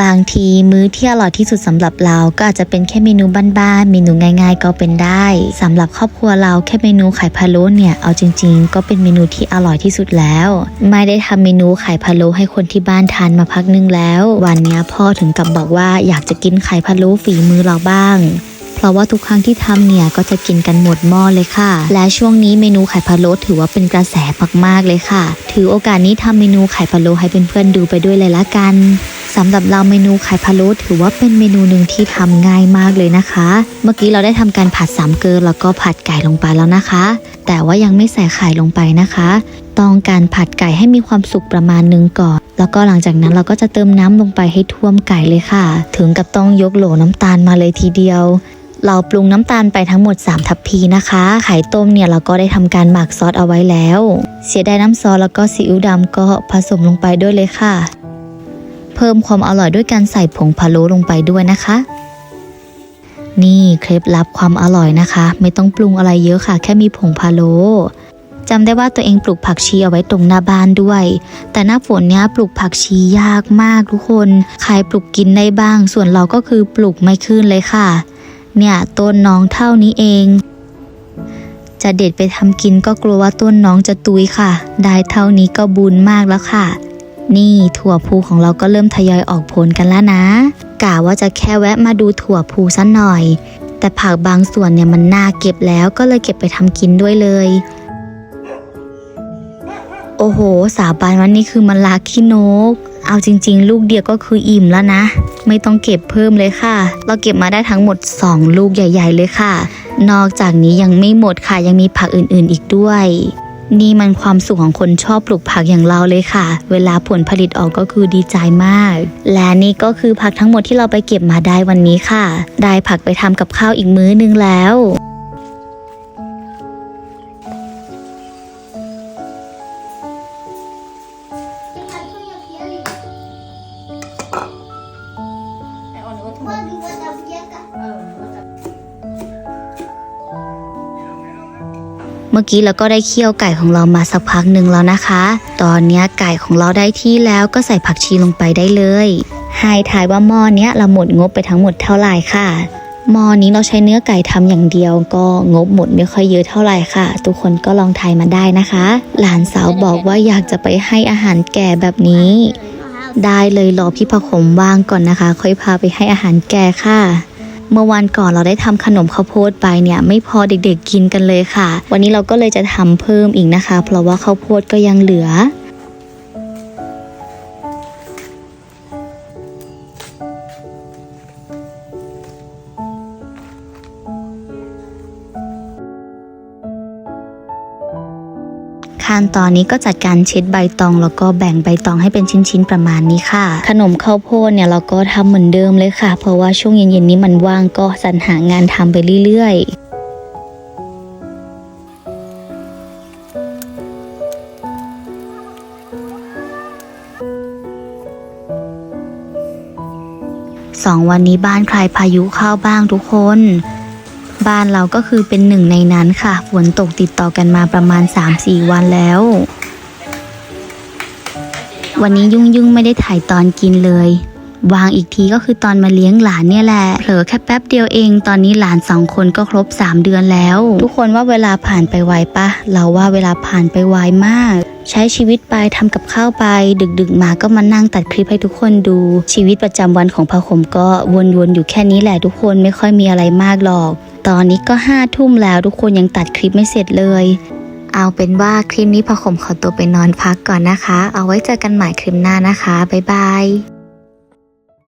บางทีมื้อที่อร่อยที่สุดสำหรับเราก็อาจจะเป็นแค่เมนูบ้านๆ เมนูง่าย ๆ ก็เป็นได้สำหรับครอบครัวเราแค่เมนูไข่พะโล้เนี่ย เอาจริง ๆ ก็เป็นเมนูที่อร่อยที่สุดแล้ว ไม่ได้ทำเมนูไข่พะโล้ให้คนที่บ้านทานมาพักนึงแล้ว วันนี้พ่อถึงกับบอกว่าอยากจะกินไข่พะโล้ฝีมือเราบ้าง ราะว่าทุกครั้งที่ทำเนี่ยก็จะกินกันหมดหม้อเลยค่ะ และช่วงนี้เมนูไข่พะโล้ถือว่าเป็นกระแสมากๆเลยค่ะ ถือโอกาสนี้ทำเมนูไข่พะโล้ให้เพื่อนๆดูไปด้วยเลยละกันสำหรับเราเมนูไข่พะโล้ถือว่าเป็นเมนูหนึ่งที่ทำง่ายมากเลยนะคะ เมื่อกี้เราได้ทำการผัดสามเกลือแล้วก็ผัดไก่ลงไปแล้วนะคะ แต่ว่ายังไม่ใส่ไข่ลงไปนะคะ ต้องการผัดไก่ให้มีความสุกประมาณหนึงก่อน แล้วก็หลังจากนั้นเราก็จะเติมน้ำลงไปให้ท่วมไก่เลยค่ะ ถึงกับต้องยกโหลน้ำตาลมาเลยทีเดียว เราปรุงน้ำตาลไปทั้งหมด 3 ทัพพีนะคะ ไข่ต้มเนี่ยเราก็ได้ทำการหมักซอสเอาไว้แล้ว เสียดายน้ำซอสแล้วก็ซีอิ๊วดำก็ผสมลงไปด้วยเลยค่ะ เพิ่มความอร่อยด้วยการใส่ผงพะโล้ลงไปด้วยนะคะ นี่เคล็ดลับความอร่อยนะคะ ไม่ต้องปรุงอะไรเยอะค่ะ แค่มีผงพะโล้จำได้ว่าตัวเองปลูกผักชีเอาไว้ตรงหน้าบ้านด้วย แต่หน้าฝนเนี้ยปลูกผักชียากมากทุกคน ใครปลูกกินได้บ้าง ส่วนเราก็คือปลูกไม่ขึ้นเลยค่ะ เนี่ยต้นน้องเท่านี้เอง จะเด็ดไปทำกินก็กลัวว่าต้นน้องจะตุยค่ะ ได้เท่านี้ก็บุญมากแล้วค่ะ นี่ถั่วพูของเราก็เริ่มทยอยออกผลกันแล้วนะกะว่าจะแค่แวะมาดูถั่วพูสักหน่อย แต่ผักบางส่วนเนี่ยมันน่าเก็บแล้วก็เลยเก็บไปทำกินด้วยเลย โอ้โห สาบานวันนี้คือมันลาขี้นก เอาจริง ๆ ลูกเดียวก็คืออิ่มแล้วนะ ไม่ต้องเก็บเพิ่มเลยค่ะ เราเก็บมาได้ทั้งหมด 2 ลูกใหญ่ ๆ เลยค่ะ นอกจากนี้ยังไม่หมดค่ะยังมีผักอื่นๆอีกด้วย นี่มันความสุขของคนชอบปลูกผักอย่างเราเลยค่ะ เวลาผลผลิตออกก็คือดีใจมาก และนี่ก็คือผักทั้งหมดที่เราไปเก็บมาได้วันนี้ค่ะ ได้ผักไปทำกับข้าวอีกมื้อนึงแล้ว เมื่อกี้เราก็ได้เคี่ยวไก่ของเรามาสักพักหนึ่งแล้วนะคะ ตอนนี้ไก่ของเราได้ที่แล้วก็ใส่ผักชีลงไปได้เลย ให้ทายว่าหม้อเนี้ยเราหมดงบไปทั้งหมดเท่าไหร่ค่ะหม้อนี้เราใช้เนื้อไก่ทำอย่างเดียว ก็งบหมดไม่ค่อยเยอะเท่าไหร่ค่ะ ทุกคนก็ลองทายมาได้นะคะ หลานสาวบอกว่าอยากจะไปให้อาหารแก่แบบนี้ ได้เลยรอพี่พะขมว่างก่อนนะคะ ค่อยพาไปให้อาหารแก่ค่ะ เมื่อวันก่อนเราได้ทำขนมข้าวโพดไปเนี่ยไม่พอเด็กๆกินกันเลยค่ะ วันนี้เราก็เลยจะทำเพิ่มอีกนะคะ เพราะว่าข้าวโพดก็ยังเหลือ ขั้นตอนนี้ก็จัดการเช็ดใบตองแล้วก็แบ่งใบตองให้เป็นชิ้นๆประมาณนี้ค่ะ ขนมข้าวโพดเนี่ยเราก็ทำเหมือนเดิมเลยค่ะ เพราะว่าช่วงเย็นๆนี้มันว่างก็สรรหางานทำไปเรื่อยๆสองวันนี้บ้านใครพายุเข้าบ้างทุกคน บ้านเราก็คือเป็นหนึ่งในนั้นค่ะ ฝนตกติดต่อกันมาประมาณ 3-4 วันแล้ว วันนี้ยุ่งยุ่งๆไม่ได้ถ่ายตอนกินเลย วางอีกทีก็คือตอนมาเลี้ยงหลานเนี่ยแหละเผลอแค่แป๊บเดียวเอง ตอนนี้หลานสองคนก็ครบ 3 เดือนแล้ว ทุกคนว่าเวลาผ่านไปไวปะเราว่าเวลาผ่านไปไวมาก ใช้ชีวิตไปทำกับข้าวไป ดึกๆมาก็มานั่งตัดคลิปให้ทุกคนดู ชีวิตประจำวันของพะขมก็วนๆอยู่แค่นี้แหละทุกคนไม่ค่อยมีอะไรมากหรอก ตอนนี้ก็ห้าทุ่มแล้วทุกคนยังตัดคลิปไม่เสร็จเลยเอาเป็นว่าคลิปนี้พะขมขอตัวไปนอนพักก่อนนะคะ เอาไว้เจอกันใหม่คลิปหน้านะคะ บ๊ายบาย